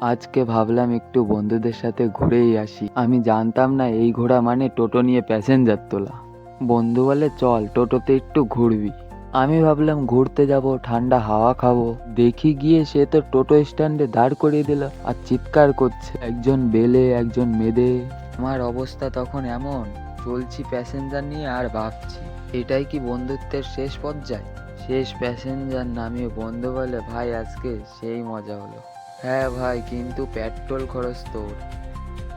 আজকে ভাবলাম একটু বন্ধুদের সাথে ঘুরেই আসি। আমি জানতাম না এই ঘোড়া মানে টোটো নিয়ে প্যাসেঞ্জার তোলা। বন্ধু বলে, চল, টোটোতে একটু ঘুরবি। আমি ভাবলাম, ঘুরতে যাব, ঠান্ডা হাওয়া খাব। দেখি গিয়ে সে তো টোটো স্ট্যান্ডে দাঁড় করিয়ে দিল আর চিৎকার করছে। একজন বেলে, একজন মেদে, আমার অবস্থা তখন এমন, চলছি প্যাসেঞ্জার নিয়ে আর ভাবছি। এটাই কি বন্ধুত্বের শেষ পর্যায়? শেষ প্যাসেঞ্জার নামিয়ে বন্ধু বলে, ভাই, আজকে সেই মজা হলো। হ্যাঁ ভাই, কিন্তু পেট্রোল খরচ তোর।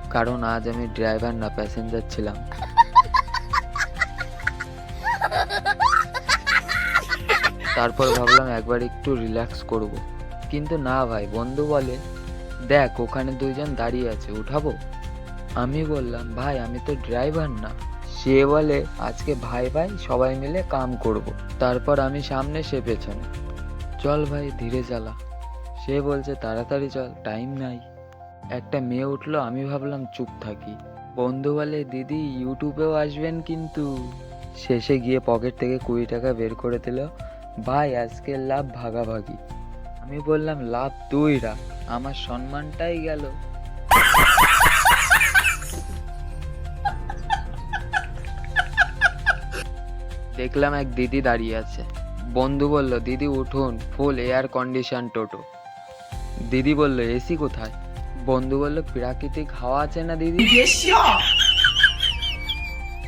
কারণ আজ আমি ড্রাইভার না, প্যাসেঞ্জার ছিলাম। তারপর ভাবলাম একবার একটু রিল্যাক্স করব। কিন্তু না ভাই, বন্ধু বলে, দেখ, ওখানে দুইজন দাঁড়িয়ে আছে, উঠাবো? আমি বললাম, ভাই, আমি তো ড্রাইভার না। সে বলে, আজকে ভাই ভাই, সবাই মিলে কাম করব। তারপর আমি সামনে সে পেছনে। চল ভাই, ধীরে চালা। সে বলছে, তাড়াতাড়ি চল টাইম নাই। একটা মেয়ে উঠল, আমি ভাবলাম চুপ থাকি। বন্ধু বলে, দিদি ইউটিউবেও আসবেন কিন্তু। শেষে গিয়ে পকেট থেকে কুড়ি টাকা বের করে দিল, ভাই, আজকে লাভ ভাগাভাগি। আমি বললাম, লাভ তুই রাখ, আমার সম্মানটাই গেল। দেখলাম এক দিদি দাঁড়িয়ে আছে। বন্ধু বলল, দিদি, উঠুন, ফুল এয়ার কন্ডিশন টোটো দিদি বলল, এসি কোথায়? বন্ধু বলল, প্রাকৃতিক হাওয়া আছে না দিদি?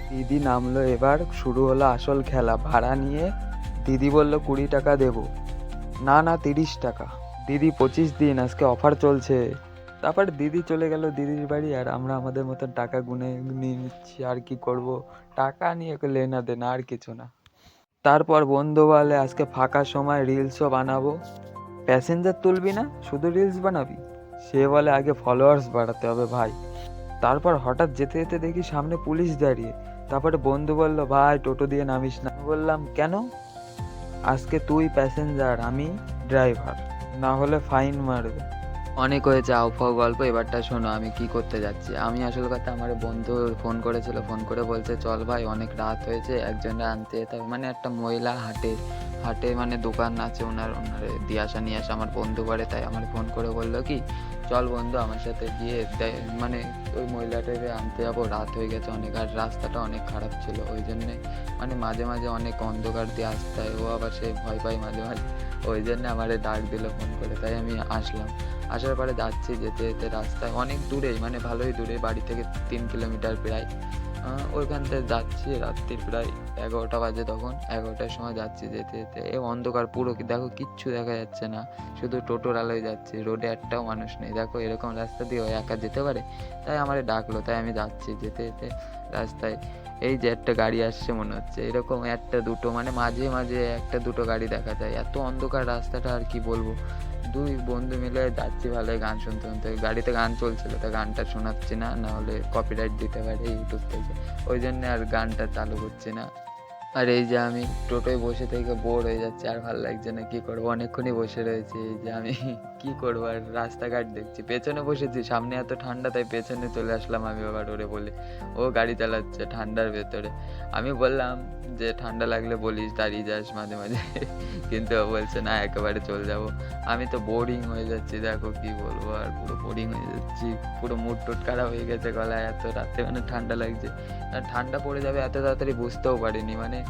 দিদি নামলো এবার, শুরু হলো আসল খেলা। ভাড়া নিয়ে দিদি বলল, কুড়ি টাকা দেব। না না, তিরিশ টাকা। দিদি, পঁচিশ দিন, আজকে অফার চলছে। তারপর দিদি চলে গেল দিদির বাড়ি, আর আমরা আমাদের মতন টাকা গুনে নিয়ে নিচ্ছি, আর কি করব? টাকা নিয়ে লেনা দেনা, আর কিছু না। তারপর বন্ধু বলে, আজকে ফাঁকা সময় রিলসও বানাবো। প্যাসেঞ্জার তুলবি না, শুধু রিলস বানাবি? সে বলে, আগে ফলোয়ার্স বাড়াতে হবে ভাই। তারপর হঠাৎ যেতে যেতে দেখি সামনে পুলিশ দাঁড়িয়ে। তারপরে বন্ধু বলল, ভাই, টোটো দিয়ে নামিস না। বললাম, কেন? আজকে তুই প্যাসেঞ্জার আমি ড্রাইভার না হলে ফাইন মারবে। অনেক হয়েছে আউফাও গল্প, এবারটা শোনো, আমি কি করতে যাচ্ছি? আমি আসল কথা আমার বন্ধু ফোন করেছিল, ফোন করে বলছে, চল ভাই, অনেক রাত হয়েছে একজনে আনতে যেতে মানে একটা মহিলা হাটে হাটে মানে দোকান আছে ওনার ওনার দিয়ে আসা, নিয়ে আসা, আমার বন্ধু করে তাই আমার ফোন করে বলল কি, চল বন্ধু, আমার সাথে গিয়ে মানে ওই মহিলাটাকে আনতে যাব, রাত হয়ে গেছে অনেক, আর রাস্তাটা অনেক খারাপ ছিল, ওই জন্যে মানে মাঝে মাঝে অনেক অন্ধকার দিয়ে আসতে হয়, ও আবার সে ভয় পায় মাঝে মাঝে, ওই জন্য আমারে ডাক দিল ফোন করে, তাই আমি আসলাম। আসার পরে যাচ্ছি যেতে যেতে রাস্তায়। অনেক দূরেই মানে ভালোই দূরে, বাড়ি থেকে তিন কিলোমিটার প্রায়। ওইখান থেকে যাচ্ছি রাত্রির প্রায় এগারোটা বাজে তখন। এগারোটার সময় যাচ্ছি যেতে যেতে। এ অন্ধকার পুরো দেখো কিচ্ছু দেখা যাচ্ছে না। শুধু টোটোর আলোয় যাচ্ছি, রোডে একটাও মানুষ নেই। দেখো এরকম রাস্তা দিয়ে একা যেতে পারে? তাই আমার ডাকলো, তাই আমি যাচ্ছি যেতে যেতে রাস্তায়। এই যে একটা গাড়ি আসছে মনে হচ্ছে, এরকম একটা দুটো মানে মাঝে মাঝে একটা দুটো গাড়ি দেখা যায়। এত অন্ধকার রাস্তাটা আর কি বলব? দুই বন্ধু মিলে যাচ্ছি ভালোই গান শুনতে শুনতে। গাড়িতে গান চলছিল, তো গানটা শোনাচ্ছি না, নাহলে কপিরাইট দিতে পারে ইউটিউব থেকে। ওই জন্য আর গানটা চালু করছি না। আর এই যে আমি টোটোয় বসে থেকে বোর হয়ে যাচ্ছি, আর ভালো লাগছে না, কি করব? অনেকক্ষণই বসে রয়েছি, এই যে আমি কি করব? আর রাস্তাঘাট দেখছি, পেছনে বসেছি, সামনে এত ঠান্ডা, তাই পেছনে চলে আসলাম আমি আবার ওরে বলে। ও গাড়ি চালাচ্ছে ঠান্ডার ভেতরে। আমি বললাম যে, ঠান্ডা লাগলে বলিস, দাঁড়িয়ে যাস মাঝে মাঝে। কিন্তু ও বলছে, না, একেবারে চলে যাব। আমি তো বোরিং হয়ে যাচ্ছি, দেখো কি বলব, আর পুরো বোরিং হয়ে যাচ্ছি। পুরো মুড টুট খারাপ হয়ে গেছে গলায়, এত রাতে মানে ঠান্ডা লাগছে। আর ঠান্ডা পড়ে যাবে এত তাড়াতাড়ি বুঝতেও পারিনি মানে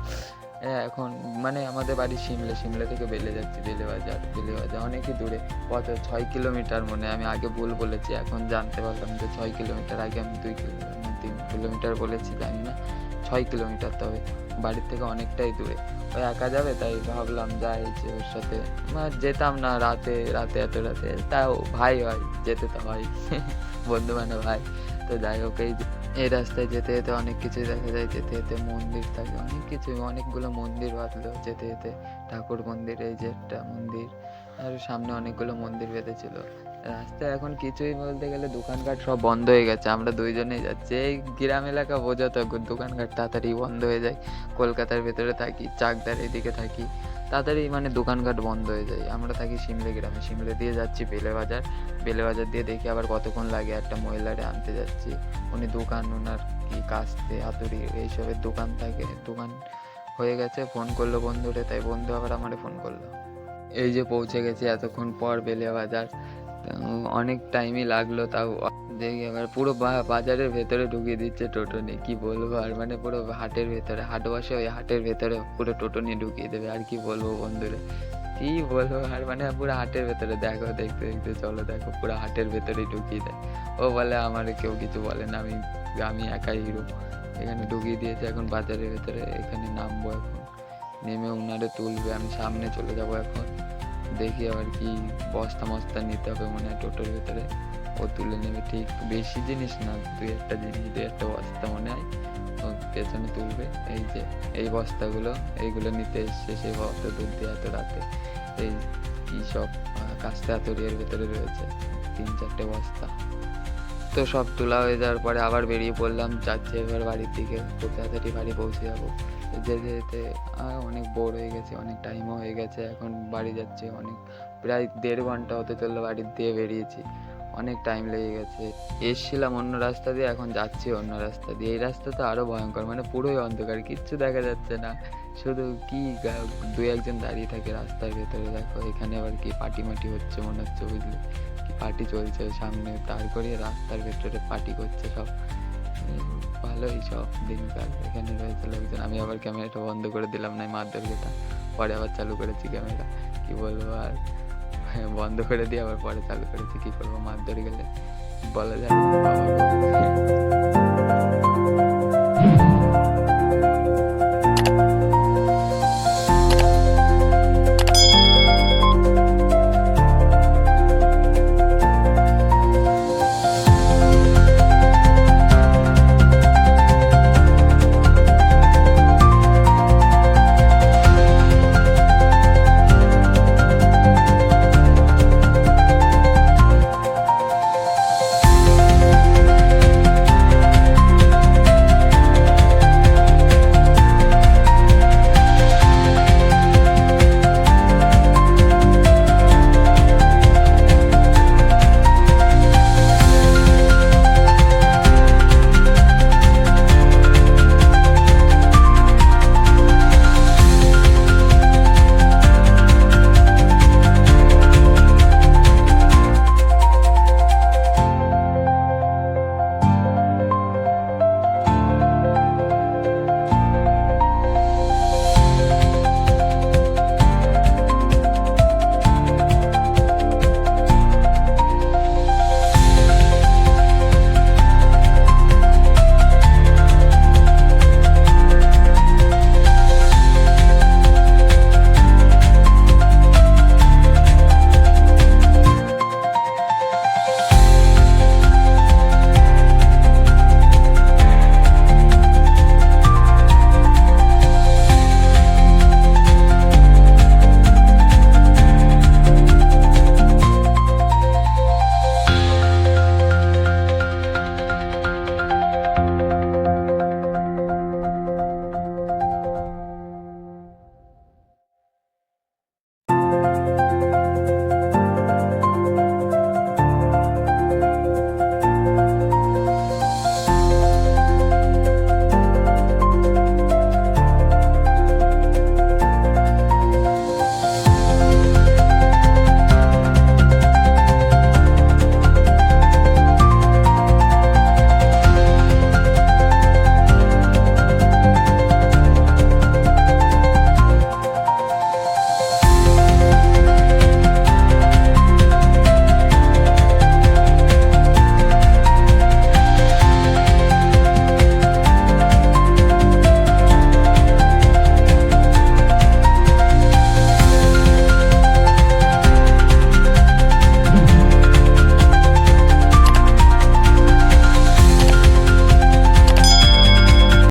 এখন মানে আমাদের বাড়ি সিমলা সিমলা থেকে বেলে যাচ্ছি, বেলে বাজার বেলে বাজার অনেকই দূরে কত ছয় কিলোমিটার মনে, আমি আগে ভুল বলেছি, এখন জানতে পারলাম যে ছয় কিলোমিটার, আগে আমি দুই কিলোমিটার তিন কিলোমিটার বলেছি, জানি না, ছয় কিলোমিটার তবে, বাড়ির থেকে অনেকটাই দূরে ওই একা যাবে, তাই ভাবলাম যাই, যে ওর সাথে না যেতাম না রাতে রাতে এত রাতে, তাও ভাই হয়, যেতে তো হয়, বন্ধু মানে ভাই তো যাই হোক, এই এই রাস্তায় যেতে যেতে অনেক কিছু দেখা যায়, যেতে যেতে মন্দির থাকে, অনেক কিছু অনেকগুলো মন্দির বাঁধলো যেতে যেতে, ঠাকুর মন্দির, এই যে একটা মন্দির, আর সামনে অনেকগুলো মন্দির বেঁধেছিল। রাস্তায় এখন কিছুই বলতে গেলে দোকানঘাট সব বন্ধ হয়ে গেছে, আমরা দুইজনেই যাচ্ছি, এই গ্রাম এলাকা বোঝা তো, দোকানঘাট তাড়াতাড়ি বন্ধ হয়ে যায়, কলকাতার ভেতরে থাকি, চাকদার এদিকে থাকি তাড়াতাড়ি মানে দোকানঘাট বন্ধ হয়ে যায়। আমরা থাকি সিমলে গ্রামে। সিমলে দিয়ে যাচ্ছি বেলে বাজার বেলে বাজার দিয়ে দেখি আবার কতক্ষণ লাগে একটা মহিলারে আনতে যাচ্ছি। উনি দোকান ওনার কি কাস্তে, হাতুড়ি এইসবের দোকান থাকে। দোকান হয়ে গেছে, ফোন করল বন্ধুরে, তাই বন্ধু আবার আমারে ফোন করল। এই যে পৌঁছে গেছি এতক্ষণ পর বেলে বাজার অনেক টাইমই লাগল তাও। দেখি এবার পুরো বাজারের ভেতরে ঢুকিয়ে দিচ্ছে টোটো নিয়ে। কি বলব আর মানে পুরো হাটের ভেতরে, হাট বসে ওই হাটের ভেতরে পুরো টোটো নিয়ে ঢুকিয়ে দেবে। আর কি বলব বন্ধুরা? কি বলব আর মানে পুরো হাটের ভেতরে দেখো, দেখতে দেখতে, চলো দেখো, পুরো হাটের ভেতরেই ঢুকিয়ে দেয়। ও বলে, আমার কেউ কিছু বলে না, আমি আমি একাই হিরো এখানে ঢুকিয়ে দিয়েছে এখন বাজারের ভেতরে, এখানে নামবো এখন। নেমে উনারে তুলবে, আমি সামনে চলে যাব এখন। দেখি আবার কি বস্তা মস্তা নিতে হবে মনে হয় টোটোর ভেতরে। ও তুলে নেবে, ঠিক? বেশি জিনিস না দুই একটা জিনিস দুই একটা বস্তা মনে হয় পেছনে তুলবে। এই যে, এই বস্তাগুলো, এইগুলো নিতে এসছে সেই বস্তা তুলতে এত রাতে। এই কি সব কাস্তে হাতুড়িয়ার ভেতরে রয়েছে, তিন চারটে বস্তা। তো সব তোলা হয়ে যাওয়ার পরে আবার বেরিয়ে পড়লাম, যাচ্ছে এবার বাড়ির দিকে খুব তাড়াতাড়ি বাড়ি পৌঁছে যাব। যেতে যেতে অনেক বোর হয়ে গেছে, অনেক টাইমও হয়ে গেছে, এখন বাড়ি যাচ্ছে অনেক, প্রায় দেড় ঘণ্টা হতে চলল বাড়ির দিয়ে বেরিয়েছি। অনেক টাইম লেগে গেছে। এসছিলাম অন্য রাস্তা দিয়ে, এখন যাচ্ছি অন্য রাস্তা দিয়ে। এই রাস্তা তো আরও ভয়ঙ্কর মানে পুরোই অন্ধকার, কিচ্ছু দেখা যাচ্ছে না। শুধু কি দুই একজন দাঁড়িয়ে থাকে রাস্তার ভেতরে, দেখো এখানে আবার কি পার্টি মাটি হচ্ছে মনে হচ্ছে, বুঝলি? কি পার্টি চলছে সামনে তার করে রাস্তার ভেতরে পার্টি করছে সব। ভালোই সব দিনকাল এখানে রয়েছে লোকজন। আমি আবার ক্যামেরাটা বন্ধ করে দিলাম না মারধর খেতা পরে আবার চালু করেছি ক্যামেরা। কি বলব আর? হ্যাঁ, বন্ধ করে দিয়ে আবার পরে চালু করেছি। কী করব? মাছ ধরে গেলে বলা যায়